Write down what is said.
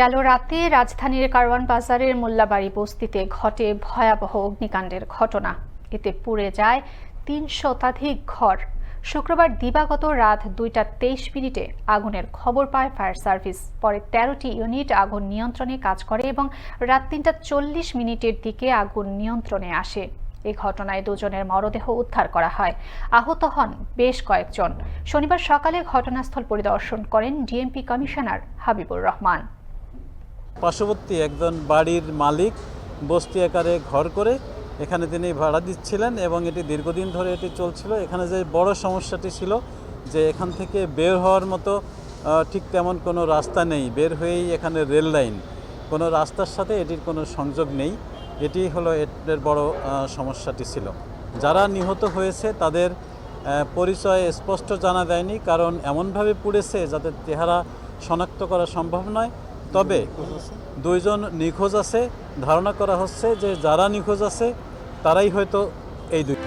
গেল রাতে রাজধানীর কারওয়ান বাজারের মোল্লাবাড়ি বস্তিতে ঘটে ভয়াবহ অগ্নিকাণ্ডের ঘটনা। এতে পুড়ে যায় তিন শতাধিক ঘর। শুক্রবার দিবাগত রাত দুইটা তেইশ মিনিটে আগুনের খবর পায় ফায়ার সার্ভিস। পরে তেরোটি ইউনিট আগুন নিয়ন্ত্রণে কাজ করে এবং রাত তিনটা চল্লিশ মিনিটের দিকে আগুন নিয়ন্ত্রণে আসে। এ ঘটনায় দুজনের মরদেহ উদ্ধার করা হয়। আহত হন বেশ কয়েকজন। শনিবার সকালে ঘটনাস্থল পরিদর্শন করেন ডিএমপি কমিশনার হাবিবুর রহমান। পার্শ্ববর্তী একজন বাড়ির মালিক বস্তি আকারে ঘর করে এখানে তিনি ভাড়া দিচ্ছিলেন এবং এটি দীর্ঘদিন ধরে এটি চলছিল। এখানে যে বড় সমস্যাটি ছিল যে এখান থেকে বের হওয়ার মতো ঠিক তেমন কোনো রাস্তা নেই। বের হয়েই এখানে রেল লাইন। কোনো রাস্তার সাথে এটির কোনো সংযোগ নেই। এটি হলো এর বড় সমস্যাটি ছিল। যারা নিহত হয়েছে তাদের পরিচয় স্পষ্ট জানা যায়নি কারণ এমনভাবে পুড়েছে যাতে চেহারা শনাক্ত করা সম্ভব নয়। তবে দুইজন নিখোঁজ আছে। ধারণা করা হচ্ছে যে যারা নিখোঁজ আছে, তারাই হয়তো এই দুই